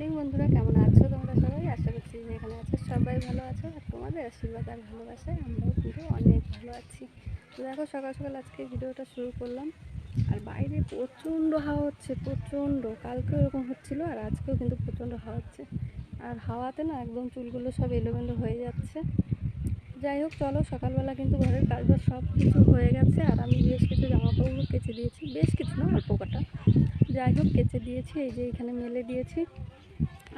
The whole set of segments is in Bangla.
মর্নিং বন্ধুরা, কেমন আছো তোমরা সবাই? আশা করছি এখানে আছো। সবাই ভালো আছো আর তোমাদের আশীর্বাদ আর ভালোবাসায় আমরাও কিন্তু অনেক ভালো আছি। তো দেখো, সকাল সকাল আজকে ভিডিওটা শুরু করলাম। আর বাইরে প্রচণ্ড হাওয়া হচ্ছে, প্রচণ্ড। কালকেও এরকম হচ্ছিল আর আজকেও কিন্তু প্রচণ্ড হাওয়া হচ্ছে। আর হাওয়াতে না একদম চুলগুলো সব এলোমেলো হয়ে যাচ্ছে। যাই হোক, চলো, সকালবেলা কিন্তু ঘরের কাজবাজ সব কিছু হয়ে গেছে। আর আমি বেশ কিছু জামা কাপড় কেচে দিয়েছি। বেশ কিছু না, অল্প কটা। যাই হোক, কেচে দিয়েছি, এই যে এখানে মেলে দিয়েছি।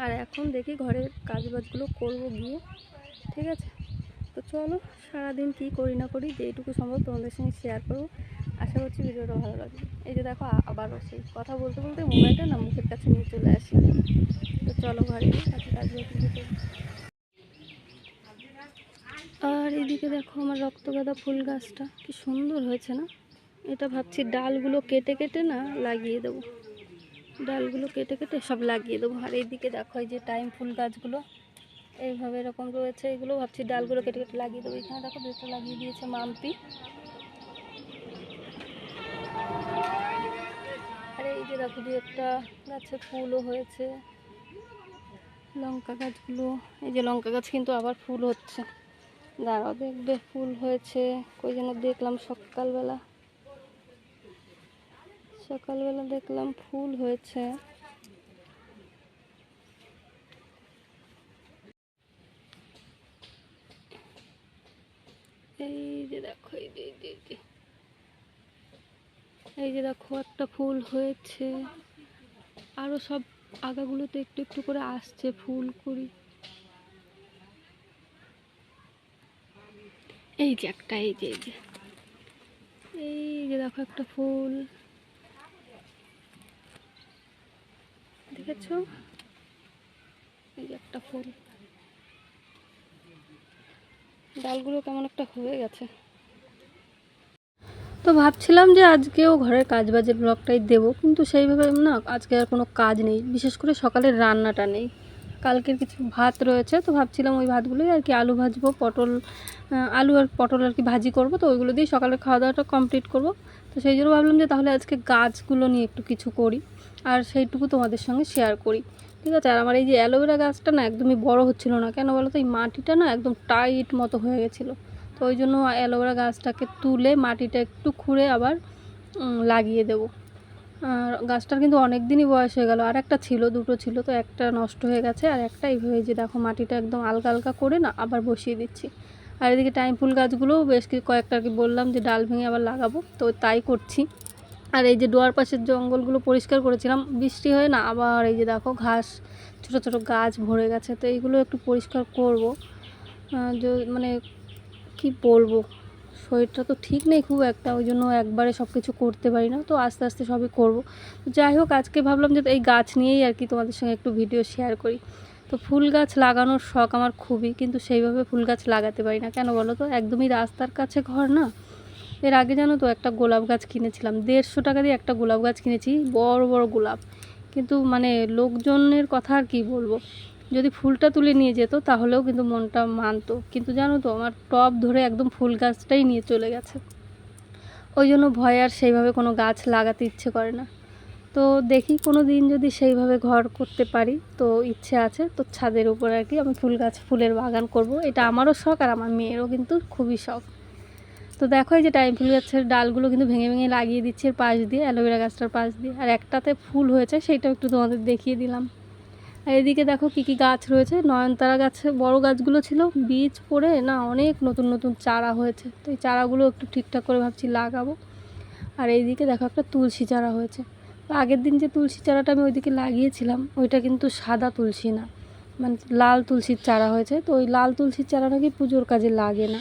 আর এখন দেখি ঘরের কাজবাজগুলো করব গিয়ে, ঠিক আছে? তো চলো, সারাদিন কী করি না করি যেইটুকু সম্ভব তোমাদের সঙ্গে শেয়ার করব। আশা করছি ভিডিওটা ভালো লাগবে। এই যে দেখো আবারও সেই কথা বলতে বলতে মোবাইলটা না মুখের কাছে নিয়ে চলে আসি তো চলো ঘরে গিয়ে কাছে কাজবাজ আর এদিকে দেখো আমার রক্তগাঁদা ফুল গাছটা, কি সুন্দর হয়েছে না? এটা ভাবছি ডালগুলো কেটে কেটে না লাগিয়ে দেবো। ডালগুলো কেটে কেটে সব লাগিয়ে দেবো। আর এইদিকে দেখো, এই যে টাইম ফুল গাছগুলো, এইভাবে এরকম রয়েছে এগুলো। ভাবছি ডালগুলো কেটে কেটে লাগিয়ে দেবো। এখানে দেখো দুটো লাগিয়ে দিয়েছে মাম্পি। আর এই যে দেখো, দু একটা গাছে ফুলও হয়েছে। লঙ্কা গাছগুলো, এই যে লঙ্কা গাছ কিন্তু আবার ফুল হচ্ছে। দাঁড়াও, দেখবে ফুল হয়েছে। কই যেন দেখলাম সকালবেলা। সকালবেলা দেখলাম ফুল হয়েছে। এই যে দেখো এই যে এই যে, এই যে। দেখো একটা ফুল হয়েছে। আরও সব আগাগুলোতে একটু একটু করে আসছে ফুল করি এই যে একটা এই যে এই যে। এই যে দেখো একটা ফুল। দেখেছ? এই একটা ফুল। ডালগুলো কেমন একটা হয়ে গেছে। তো ভাবছিলাম যে আজকেও ঘরের কাজ বাজের ব্লগটাই দেবো, কিন্তু সেইভাবে না আজকে আর কোনো কাজ নেই। বিশেষ করে সকালের রান্নাটা নেই। কালকের কিছু ভাত রয়েছে, তো ভাবছিলাম ওই ভাতগুলোই আর কি আলু ভাজবো, পটল আলু আর পটল আর কি ভাজি করব, তো ওইগুলো দিয়ে সকালের খাওয়া দাওয়াটা কমপ্লিট করব। তো সেই জন্য ভাবলাম যে তাহলে আজকে গাছগুলো নিয়ে একটু কিছু করি। আর সেইটুকু তোমাদের সঙ্গে শেয়ার করি। ঠিক আছে? আর আমার এই যে অ্যালোভেরা গাছটা না একদমই বড় হচ্ছিল না। কেন বলো তো? এই মাটিটা না একদম টাইট মতো হয়ে গেছিল। তো ওই জন্য অ্যালোভেরা গাছটাকে তুলে মাটিটা একটু খুঁড়ে আবার লাগিয়ে দেবো। আর গাছটার কিন্তু অনেক দিনই বয়স হয়ে গেল। আর একটা ছিল, দুটো ছিল, তো একটা নষ্ট হয়ে গেছে। আর একটা এইভাবে যে দেখো, মাটিটা একদম আলগা আলগা করে না আবার বসিয়ে দিচ্ছি। আর এদিকে টাইম ফুল গাছগুলোও বেশ কয়েকটা কি বললাম যে ডাল ভেঙে আবার লাগাবো। তো তাই করছি। আর এই যে ডোয়ার পাশের জঙ্গলগুলো পরিষ্কার করেছিলাম, বৃষ্টি হয়ে না, আবার এই যে দেখো ঘাস, ছোট ছোট গাছ ভরে গেছে, তো এইগুলো একটু পরিষ্কার করব। মানে কি বলব, শরীরটা তো ঠিক নেই খুব একটা, ওই জন্য একবারে সব কিছু করতে পারি না, তো আস্তে আস্তে সবই করব। তো যাই হোক, আজকে ভাবলাম যে এই গাছ নিয়েই আর কি তোমাদের সঙ্গে একটু ভিডিও শেয়ার করি। তো ফুল গাছ লাগানোর শখ আমার খুবই, কিন্তু সেইভাবে ফুল গাছ লাগাতে পারি না, কেন বলো তো? একদমই রাস্তার কাছে ঘর না। এর আগে জানো তো একটা গোলাপ গাছ কিনেছিলাম। দেড়শো টাকা দিয়ে একটা গোলাপ গাছ কিনেছি, বড় বড় গোলাপ। কিন্তু মানে লোকজনের কথা আর কি বলব? যদি ফুলটা তুলে নিয়ে যেত তাহলেও কিন্তু মনটা মানতো। কিন্তু জানো তো আমার টব ধরে একদম ফুল গাছটাই নিয়ে চলে গেছে। ওই জন্য ভয় আর সেইভাবে কোনো গাছ লাগাতে ইচ্ছে করে না। তো দেখি কোনো দিন যদি সেইভাবে ঘর করতে পারি, তো ইচ্ছে আছে। তো ছাদের উপর আর কি আমি ফুল গাছ, ফুলের বাগান করব। এটা আমারও শখ আর আমার মেয়েরও কিন্তু খুবই শখ। তো দেখো এই যে টাইম ফুল গাছের ডালগুলো কিন্তু ভেঙে ভেঙে লাগিয়ে দিচ্ছে এর পাশ দিয়ে, অ্যালোভেরা গাছটার পাশ দিয়ে। আর একটাতে ফুল হয়েছে সেইটাও একটু তোমাদের দেখিয়ে দিলাম। আর এদিকে দেখো কী কী গাছ রয়েছে, নয়নতারা গাছে বড় গাছগুলো ছিল, বীজ পড়ে না অনেক নতুন নতুন চারা হয়েছে। তো এই চারাগুলো একটু ঠিকঠাক করে ভাবছি লাগাবো। আর এইদিকে দেখো একটা তুলসী চারা হয়েছে। তো আগের দিন যে তুলসী চারাটা আমি ওইদিকে লাগিয়েছিলাম, ওইটা কিন্তু সাদা তুলসী না মানে লাল তুলসীর চারা হয়েছে। তো ওই লাল তুলসীর চারা নাকি পুজোর কাজে লাগে না।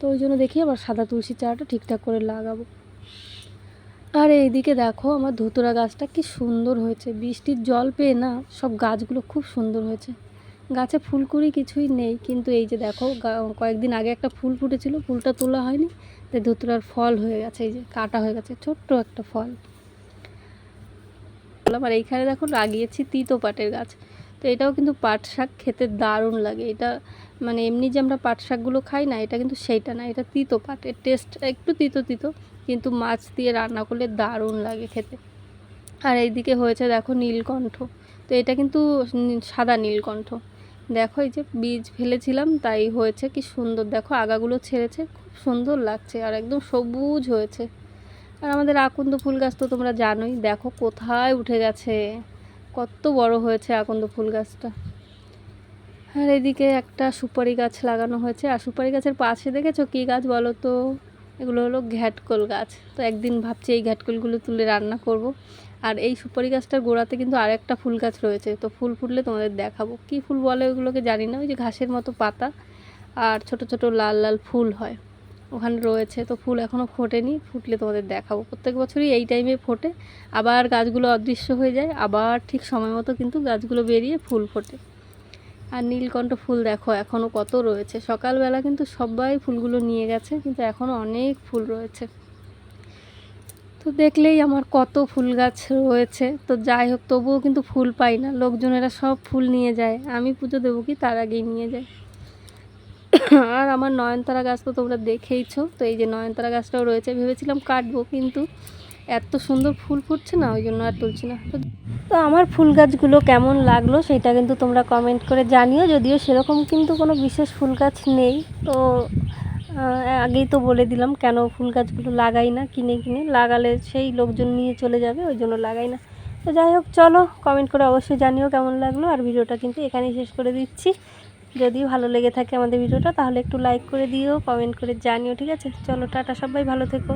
তো ওই জন্য দেখি আবার সাদা তুলসী চারাটা ঠিকঠাক করে লাগাবো। আর এইদিকে দেখো আমার ধুতুরা গাছটা কি সুন্দর হয়েছে। বৃষ্টির জল পেয়ে না সব গাছগুলো খুব সুন্দর হয়েছে। গাছে ফুলকুড়ি কিছুই নেই, কিন্তু এই যে দেখো কয়েকদিন আগে একটা ফুল ফুটেছিল, ফুলটা তোলা হয়নি তাই ধুতুরার ফল হয়ে গেছে, এই যে কাটা হয়ে গেছে, ছোট্ট একটা ফল। আর এইখানে দেখো লাগিয়েছি তিতো পাটের গাছ। তো এটাও কিন্তু পাট শাক খেতে দারুণ লাগে। এটা মানে এমনি যে আমরা পাট শাকগুলো খাই না, এটা কিন্তু সেইটা না, এটা তিতো পাটের টেস্ট একটু তিতো তিতো, কিন্তু মাছ দিয়ে রান্না করলে দারুণ লাগে খেতে। আর এইদিকে হয়েছে দেখো নীলকণ্ঠ। তো এটা কিন্তু সাদা নীলকণ্ঠ। দেখো এই যে বীজ ফেলেছিলাম, তাই হয়েছে কি সুন্দর। দেখো আগাগুলো ছেড়েছে, খুব সুন্দর লাগছে আর একদম সবুজ হয়েছে। আর আমাদের আকুন্দ ফুল গাছ তো তোমরা জানোই, দেখো কোথায় উঠে গেছে। কত বড় হয়েছে আকন্দ ফুল গাছটা। আর এদিকে একটা সুপারি গাছ লাগানো হয়েছে। আর সুপারি গাছের পাশে দেখেছ কী গাছ বলো তো? এগুলো হলো ঘ্যাটকল গাছ। তো একদিন ভাবছি এই ঘ্যাটকলগুলো তুলে রান্না করব। আর এই সুপারি গাছটার গোড়াতে কিন্তু আরেকটা ফুল গাছ রয়েছে। তো ফুল ফুটলে তোমাদের দেখাবো। কী ফুল বলে ওগুলোকে জানি না, ওই যে ঘাসের মতো পাতা। আর ছোট ছোট লাল লাল ফুল হয়। ওখানে রয়েছে, তো ফুল এখনও ফোটেনি, ফুটলে তোমাদের দেখাবো। প্রত্যেক বছরই এই টাইমে ফোটে, আবার গাছগুলো অদৃশ্য হয়ে যায়, আবার ঠিক সময় মতো কিন্তু গাছগুলো বেরিয়ে ফুল ফোটে। আর নীলকণ্ঠ ফুল দেখো এখনও কত রয়েছে। সকালবেলা কিন্তু সবাই ফুলগুলো নিয়ে গেছে, কিন্তু এখনও অনেক ফুল রয়েছে। তো দেখলেই আমার কত ফুল গাছ রয়েছে। তো যাই হোক, তবুও কিন্তু ফুল পাই না, লোকজনেরা সব ফুল নিয়ে যায়। আমি পুজো দেবো কি, তার আগেই নিয়ে যায়। আর আমার নয়নতারা গাছ তো তোমরা দেখেইছো। তো এই যে নয়নতারা গাছটাও রয়েছে। ভেবেছিলাম কাটবো, কিন্তু এত সুন্দর ফুল ফুটছে না, ওই জন্য আর তুলছি না। তো আমার ফুল গাছগুলো কেমন লাগল সেটা কিন্তু তোমরা কমেন্ট করে জানিও। যদিও সেরকম কিন্তু কোনো বিশেষ ফুল গাছ নেই। তো আগেই তো বলে দিলাম কেন ফুল গাছগুলো লাগাই না, কিনে কিনে। লাগালে সেই লোকজন নিয়ে চলে যাবে, ওই জন্য লাগাই না। তো যাই হোক, চলো কমেন্ট করে অবশ্যই জানিও কেমন লাগল। আর ভিডিওটা কিন্তু এখানেই শেষ করে দিচ্ছি। যদি ভালো লেগে থাকে আমাদের ভিডিওটা, তাহলে একটু লাইক করে দিও কমেন্ট করে জানিও, ঠিক আছে? চলো, টাটা সবাই, ভালো থেকো।